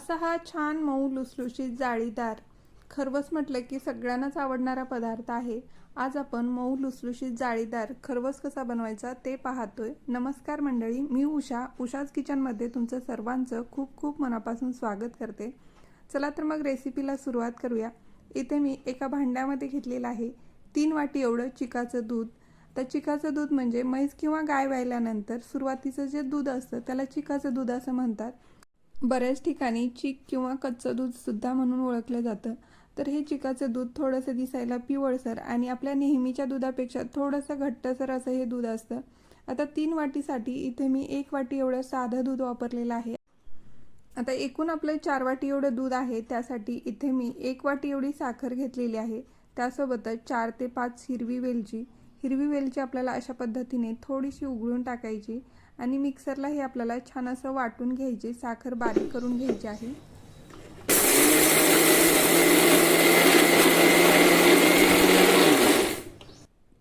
असा हा छान मऊ लुसलुशीत जाळीदार. खरवस म्हटलं की सगळ्यांनाच आवडणारा पदार्थ आहे. आज आपण मऊ लुसलुशीत जाळीदार खरवस कसा बनवायचा ते पाहतोय. नमस्कार मंडळी मी उषा. उषाच किचनमध्ये तुमचं सर्वांचं खूप खूप मनापासून स्वागत करते. चला तर मग रेसिपीला सुरुवात करूया. इथे मी एका भांड्यामध्ये घेतलेलं आहे. तीन वाटी एवढं चिकाचं दूध. तर चिकाचं दूध म्हणजे म्हैस किंवा गाय व्हायल्यानंतर सुरुवातीचं जे दूध असतं त्याला चिकाचं दूध असं म्हणतात. बऱ्याच ठिकाणी चीक किंवा कच्चं दूध सुद्धा म्हणून ओळखलं जातं. तर हे चिकाचं दूध थोडंसं दिसायला पिवळसर आणि आपल्या नेहमीच्या दुधापेक्षा थोडंसं घट्टसर असं हे दूध असतं. आता तीन वाटीसाठी इथे मी एक वाटी एवढं साधं दूध वापरलेलं आहे. आता एकूण आपलं चार वाटी एवढं दूध आहे त्यासाठी इथे मी एक वाटी एवढी साखर घेतलेली आहे. त्यासोबतच चार ते पाच हिरवी वेलची. हिरवी वेलची आपल्याला अशा पद्धतीने थोडीशी उघडून टाकायची आणि मिक्सरला हे आपल्याला छान असं वाटून घ्यायचे साखर बारीक करून घ्यायची आहे.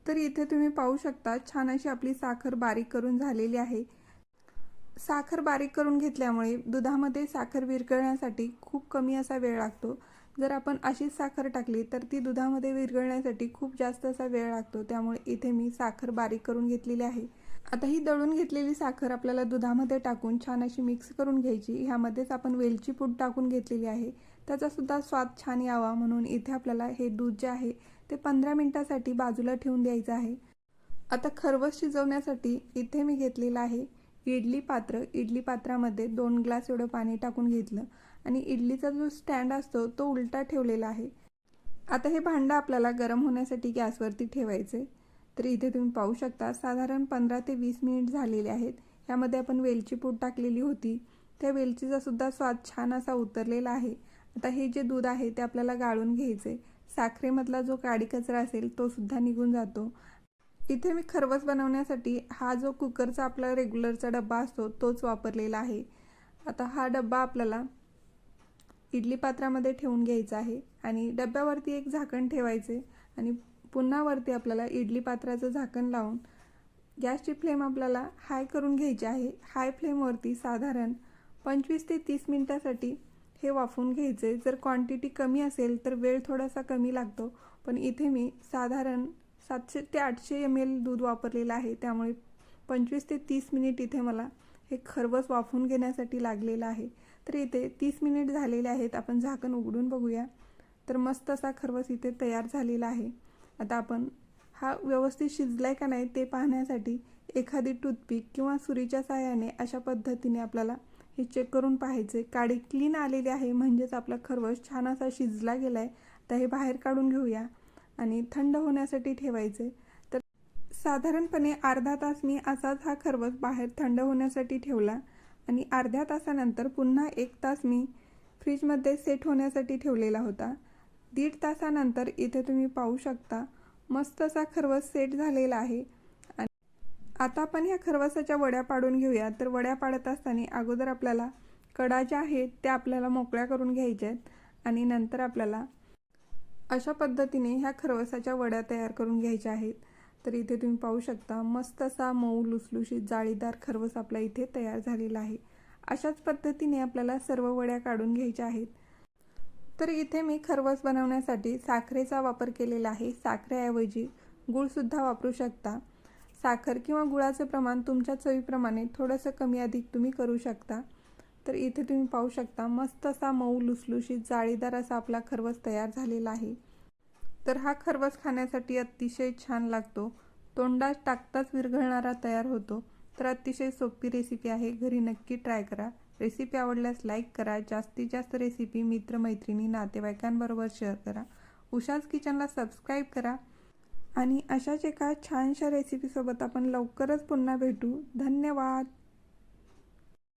तर इथे तुम्ही पाहू शकता छान अशी आपली साखर बारीक करून झालेली आहे. साखर बारीक करून घेतल्यामुळे दुधामध्ये साखर विरघळण्यासाठी खूप कमी असा वेळ लागतो. जर आपण अशीच साखर टाकली तर ती दुधामध्ये विरघळण्यासाठी खूप जास्त असा वेळ लागतो. त्यामुळे इथे मी साखर बारीक करून घेतलेली आहे. आता ही दळून घेतलेली साखर आपल्याला दुधामध्ये टाकून छान अशी मिक्स करून घ्यायची. ह्यामध्येच आपण वेलची पूड टाकून घेतलेली आहे. त्याचासुद्धा स्वाद छान यावा म्हणून इथे आपल्याला हे दूध जे आहे ते पंधरा मिनटासाठी बाजूला ठेवून द्यायचं आहे. आता खरवस शिजवण्यासाठी इथे मी घेतलेलं आहे इडली पात्र इडली पात्रामध्ये दोन ग्लास एवढं पाणी टाकून घेतलं आणि इडलीचा जो स्टँड असतो तो उलटा ठेवलेला आहे. आता हे भांडं आपल्याला गरम होण्यासाठी गॅसवरती ठेवायचे तर इथे तुम्ही पाहू शकता साधारण पंधरा ते वीस मिनिट झालेले आहेत. ह्यामध्ये आपण वेलची पूड टाकलेली होती. त्या वेलचीचा सुद्धा स्वाद छान असा उतरलेला आहे. आता हे जे दूध आहे ते आपल्याला गाळून घ्यायचे साखरेमधला जो काडी कचरा असेल तो सुद्धा निघून जातो. इथे मी खरवस बनवण्यासाठी हा जो कुकरचा आपला रेग्युलरचा डब्बा असतो तोच वापरलेला आहे. आता हा डब्बा आपल्याला इडली पात्रामध्ये ठेवून घ्यायचा आहे आणि डब्यावरती एक झाकण ठेवायचे आणि पुन्हा वरती आपल्याला इडली पात्राचं झाकण लावून गॅसची फ्लेम आपल्याला हाय करून घ्यायची आहे. हाय फ्लेमवरती साधारण पंचवीस ते तीस मिनटासाठी हे वाफवून घ्यायचे. जर क्वांटिटी कमी असेल तर वेळ थोडासा कमी लागतो पण इथे मी साधारण सातशे ते आठशे एम एल दूध वापरलेलं आहे. त्यामुळे पंचवीस ते तीस मिनिट इथे मला हे खरवस वाफवून घेण्यासाठी लागलेलं आहे. तर इथे तीस मिनिट झालेले आहेत. आपण झाकण उघडून बघूया. तर मस्त असा खरवस इथे तयार झालेला आहे. आता आपण हा व्यवस्थित शिजलाय का नाही ते पाहण्यासाठी एखादी टूथपिक किंवा सुरीच्या साहाय्याने अशा पद्धतीने आपल्याला हे चेक करून पाहायचे. काडी क्लीन आलेली आहे म्हणजेच आपला खरवस छान असा शिजला गेला आहे तर हे बाहेर काढून घेऊया. आणि थंड होण्यासाठी ठेवायचे. तर साधारणपणे अर्धा तास मी असाच हा खरवस बाहेर थंड होण्यासाठी ठेवला आणि अर्ध्या तासानंतर पुन्हा एक तास मी फ्रीजमध्ये सेट होण्यासाठी ठेवलेला होता. दीड तासानंतर इथे तुम्ही पाहू शकता मस्त असा खरवस सेट झालेला आहे. आणि आता आपण ह्या खरवसाच्या वड्या पाडून घेऊया. तर वड्या पाडत असताना अगोदर आपल्याला कडा ज्या आहेत त्या आपल्याला मोकळ्या करून घ्यायच्या आहेत आणि नंतर आपल्याला अशा पद्धतीने ह्या खरवसाच्या वड्या तयार करून घ्यायच्या आहेत. तर इथे तुम्ही पाहू शकता मस्त असा मऊ लुसलुशीत जाळीदार खरवस आपला इथे तयार झालेला आहे. अशाच पद्धतीने आपल्याला सर्व वड्या काढून घ्यायच्या आहेत. तर इथे मी खरवस बनवण्यासाठी साखरेचा वापर केलेला आहे. साखरेऐवजी गूळसुद्धा वापरू शकता. साखर किंवा गुळाचं प्रमाण तुमच्या चवीप्रमाणे थोडंसं कमी अधिक तुम्ही करू शकता. तर इथे तुम्ही पाहू शकता मस्त असा मऊ लुसलुशीत जाळीदार असा आपला खरवस तयार झालेला आहे. तर हा खरवस खाण्यासाठी अतिशय छान लागतो. तोंडात टाकताच विरघळणारा तयार होतो. तर अतिशय सोपी रेसिपी आहे. घरी नक्की ट्राय करा. रेसिपी आवडल्यास लाईक करा. जास्तीत जास्त रेसिपी मित्रमैत्रिणी नातेवाईकांबरोबर शेअर करा. उषाच किचनला सबस्क्राईब करा. आणि अशाच एका छानशा रेसिपीसोबत आपण लवकरच पुन्हा भेटू. धन्यवाद!